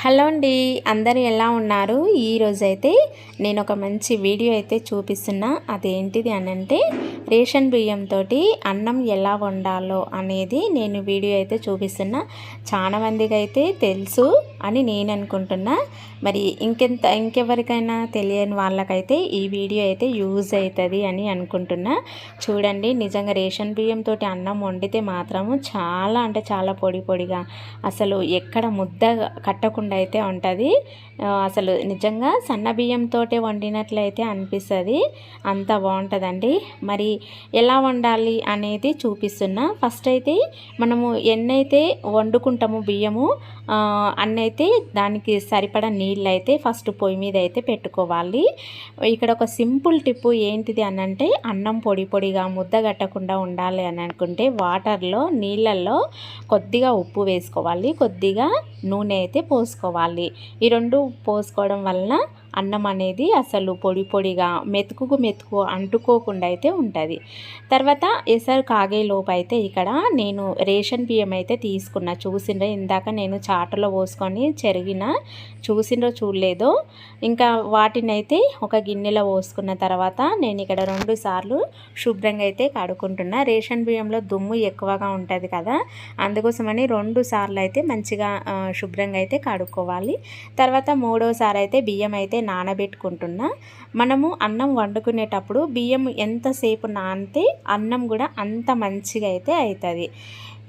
Hello అండి అందరు ఎలా ఉన్నారు? ఈరోజైతే నేను ఒక మంచి వీడియో అయితే చూపిస్తున్నా. అదేంటిది అని అంటే రేషన్ బియ్యంతో అన్నం ఎలా వండాలో అనేది నేను వీడియో అయితే చూపిస్తున్నా. చాలా మందికి అయితే తెలుసు. అని నేను అనుకుంటున్నా. మరి ఇంకెంత ఇంకెవరికైనా తెలియని వాళ్ళకైతే ఈ వీడియో అయితే యూజ్ అవుతుంది అని అనుకుంటున్నా. చూడండి నిజంగా రేషన్ బియ్యంతో అన్నం వండితే మాత్రము చాలా అంటే చాలా పొడి పొడిగా అసలు ఎక్కడ ముద్ద కట్టకుండా అయితే ఉంటుంది. అసలు నిజంగా సన్న బియ్యంతో వండినట్లయితే అనిపిస్తుంది. అంత బాగుంటుందండి. మరి ఎలా వండాలి అనేది చూపిస్తున్నా. ఫస్ట్ అయితే మనము ఎన్నైతే వండుకుంటాము బియ్యము అయితే దానికి సరిపడా నీళ్ళు అయితే ఫస్ట్ పొయ్యి మీద అయితే పెట్టుకోవాలి. ఇక్కడ ఒక సింపుల్ టిప్పు ఏంటిది అనంటే అన్నం పొడి పొడిగా ముద్ద కట్టకుండా ఉండాలి అని అనుకుంటే వాటర్లో నీళ్ళల్లో కొద్దిగా ఉప్పు వేసుకోవాలి. కొద్దిగా నూనె అయితే పోసుకోవాలి. ఈ రెండు పోసుకోవడం వలన అన్నం అనేది అసలు పొడి పొడిగా మెతుకుకు మెతుకు అంటుకోకుండా అయితే ఉంటుంది. తర్వాత ఎసరు కాగే లోపు అయితే ఇక్కడ నేను రేషన్ బియ్యం అయితే తీసుకున్నా. చూసిండ్రో? ఇందాక నేను చాటలో పోసుకొని చెరిగిన చూసిండ్రో చూడలేదో? ఇంకా వాటిని అయితే ఒక గిన్నెలో పోసుకున్న తర్వాత నేను ఇక్కడ రెండు సార్లు శుభ్రంగా అయితే కడుక్కుంటున్నా. రేషన్ బియ్యంలో దుమ్ము ఎక్కువగా ఉంటుంది కదా? అందుకోసమని రెండు సార్లు అయితే మంచిగా శుభ్రంగా అయితే కడుక్కోవాలి. తర్వాత మూడోసారి అయితే బియ్యం అయితే నానబెట్టుకుంటున్నా. మనము అన్నం వండుకునేటప్పుడు బియ్యం ఎంతసేపు నానితే అన్నం కూడా అంత మంచిగా అయితే అవుతుంది.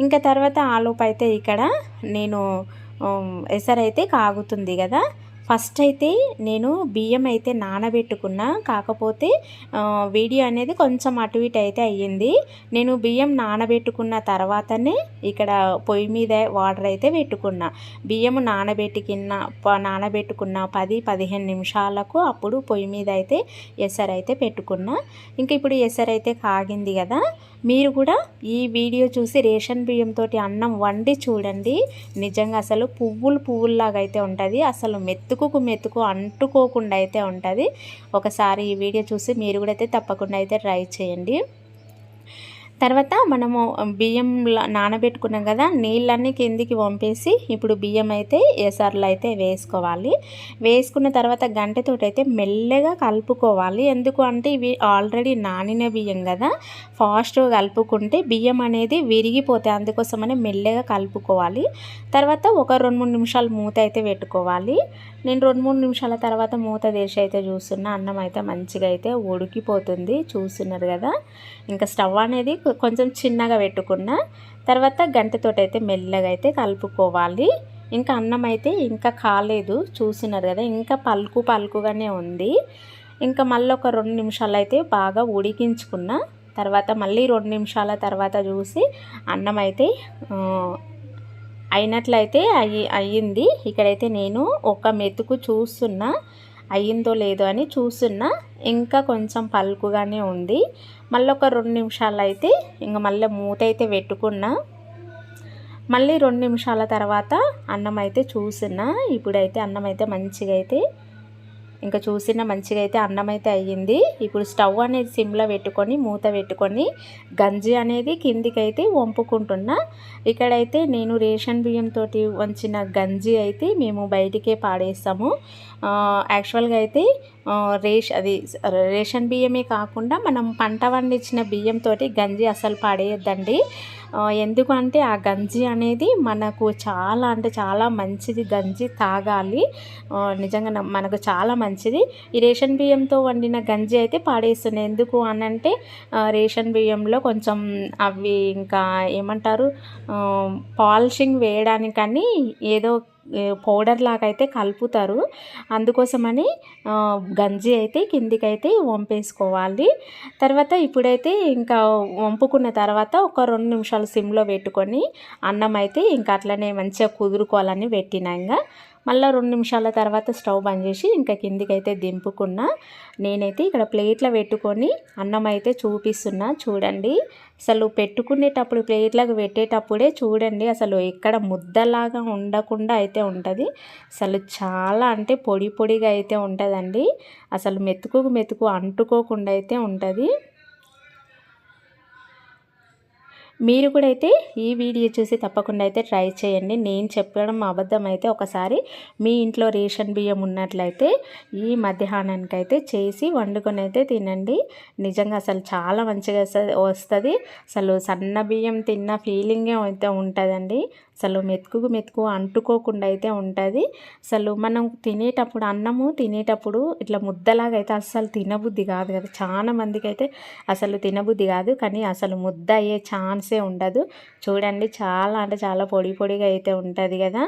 ఇంకా తర్వాత ఆలోపు అయితే ఇక్కడ నేను ఎసరైతే కాగుతుంది కదా. ఫస్ట్ అయితే నేను బియ్యం అయితే నానబెట్టుకున్నా కాకపోతే వీడియో అనేది కొంచెం అటు ఇటు అయితే అయ్యింది. నేను బియ్యం నానబెట్టుకున్న తర్వాతనే ఇక్కడ పొయ్యి మీద వాటర్ అయితే పెట్టుకున్నా. బియ్యం నానబెట్టుకున్న నానబెట్టుకున్న పది పదిహేను నిమిషాలకు అప్పుడు పొయ్యి మీద అయితే ఎసరైతే పెట్టుకున్నా. ఇంకా ఇప్పుడు ఎసరైతే కాగింది కదా మీరు కూడా ఈ వీడియో చూసి రేషన్ బియ్యంతో అన్నం వండి చూడండి. నిజంగా అసలు పువ్వులు పువ్వుల్లాగా అయితే ఉంటుంది. అసలు మెతుకుకు మెతుకు అంటుకోకుండా అయితే ఉంటుంది. ఒకసారి ఈ వీడియో చూసి మీరు కూడా అయితే తప్పకుండా అయితే ట్రై చేయండి. తర్వాత మనము బియ్యం నానబెట్టుకున్నాం కదా నీళ్ళన్నీ కిందికి వంపేసి ఇప్పుడు బియ్యం అయితే ఎసర్లు అయితే వేసుకోవాలి. వేసుకున్న తర్వాత గంటతో అయితే మెల్లగా కలుపుకోవాలి. ఎందుకు అంటే ఇవి ఆల్రెడీ నానిన బియ్యం కదా ఫాస్ట్గా కలుపుకుంటే బియ్యం అనేది విరిగిపోతాయి. అందుకోసమని మెల్లగా కలుపుకోవాలి. తర్వాత ఒక రెండు మూడు నిమిషాలు మూత అయితే పెట్టుకోవాలి. నేను రెండు మూడు నిమిషాల తర్వాత మూత తీసి అయితే చూస్తున్నా అన్నం అయితే మంచిగా అయితే ఉడికిపోతుంది. చూస్తున్నారు కదా ఇంకా స్టవ్ అనేది కొంచెం చిన్నగా పెట్టుకున్న తర్వాత గంటతోటి అయితే మెల్లగా అయితే కలుపుకోవాలి. ఇంకా అన్నం అయితే ఇంకా కాలేదు చూసినారు కదా ఇంకా పలుకు పలుకుగానే ఉంది. ఇంకా మళ్ళీ ఒక రెండు నిమిషాలు అయితే బాగా ఉడికించుకున్న తర్వాత మళ్ళీ రెండు నిమిషాల తర్వాత చూసి అన్నం అయితే అయినట్లయితే అయ్యి అయ్యింది. ఇక్కడైతే నేను ఒక మెతుకు చూస్తున్నా అయ్యిందో లేదో అని చూస్తున్నా. ఇంకా కొంచెం పలుకుగానే ఉంది. మళ్ళీ ఒక రెండు నిమిషాలు అయితే ఇంకా మళ్ళీ మూత అయితే పెట్టుకున్నా. మళ్ళీ రెండు నిమిషాల తర్వాత అన్నం అయితే చూసినా. ఇప్పుడైతే అన్నం అయితే మంచిగా అయితే ఇంకా చూసిన మంచిగా అయితే అన్నం అయితే అయ్యింది. ఇప్పుడు స్టవ్ అనేది సిమ్లో పెట్టుకొని మూత పెట్టుకొని గంజి అనేది కిందికైతే వంపుకుంటున్నా. ఇక్కడైతే నేను రేషన్ బియ్యంతో వంచిన గంజి అయితే మేము బయటికే పాడేస్తాము. యాక్చువల్గా అయితే రేష్ అది రేషన్ బియ్యమే కాకుండా మనం పంట వండించిన బియ్యంతో గంజి అసలు పాడేయద్దండి. ఎందుకంటే ఆ గంజి అనేది మనకు చాలా అంటే చాలా మంచిది గంజి తాగాలి. నిజంగా మనకు చాలా మంచిది. ఈ రేషన్ బియ్యంతో వండిన గంజి అయితే పాడేస్తున్నాయి ఎందుకు అనంటే రేషన్ బియ్యంలో కొంచెం అవి ఇంకా ఏమంటారు? పాలిషింగ్ వేయడానికని ఏదో పౌడర్ లాగా అయితే కలుపుతారు. అందుకోసమని గంజి అయితే కిందికైతే వంపేసుకోవాలి. తర్వాత ఇప్పుడైతే ఇంకా వంపుకున్న తర్వాత ఒక రెండు నిమిషాలు సిమ్లో పెట్టుకొని అన్నం అయితే ఇంకా అట్లనే మంచిగా కుదురుకోవాలని పెట్టినాక మళ్ళీ రెండు నిమిషాల తర్వాత స్టవ్ బంద్ చేసి ఇంకా కిందికైతే దింపుకున్నా. నేనైతే ఇక్కడ ప్లేట్లో పెట్టుకొని అన్నం అయితే చూపిస్తున్నా. చూడండి అసలు పెట్టుకునేటప్పుడు ప్లేట్లకు పెట్టేటప్పుడే చూడండి అసలు ఎక్కడ ముద్దలాగా ఉండకుండా అయితే ఉంటుంది. అసలు చాలా అంటే పొడి పొడిగా అయితే ఉంటుందండి. అసలు మెతుకు మెతుకు అంటుకోకుండా అయితే ఉంటుంది. మీరు కూడా అయితే ఈ వీడియో చూసి తప్పకుండా అయితే ట్రై చేయండి. నేను చెప్పడం అబద్ధం అయితే ఒకసారి మీ ఇంట్లో రేషన్ బియ్యం ఉన్నట్లయితే ఈ మధ్యాహ్నానికి అయితే చేసి వండుకొని అయితే తినండి. నిజంగా అసలు చాలా మంచిగా వస్తుంది. అసలు సన్న బియ్యం తిన్న ఫీలింగే అయితే ఉంటుందండి. అసలు మెతుకు మెతుకు అంటుకోకుండా అయితే ఉంటుంది. అసలు మనం తినేటప్పుడు అన్నము తినేటప్పుడు ఇట్లా ముద్దలాగా అయితే అసలు తినబుద్ధి కాదు కదా. చాలా మందికి అయితే అసలు తినబుద్ధి కాదు. కానీ అసలు ముద్ద అయ్యే ఛాన్స్ ఉండదు. చూడండి చాలా అంటే చాలా పొడి పొడిగా అయితే ఉంటుంది కదా.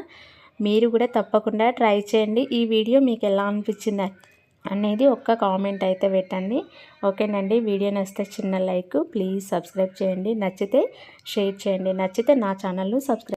మీరు కూడా తప్పకుండా ట్రై చేయండి. ఈ వీడియో మీకు ఎలా అనిపించింది అనేది ఒక్క కామెంట్ అయితే పెట్టండి. ఓకేనండి వీడియో నచ్చితే చిన్న లైక్ ప్లీజ్ సబ్స్క్రైబ్ చేయండి. నచ్చితే షేర్ చేయండి. నచ్చితే నా ఛానల్ను సబ్స్క్రైబ్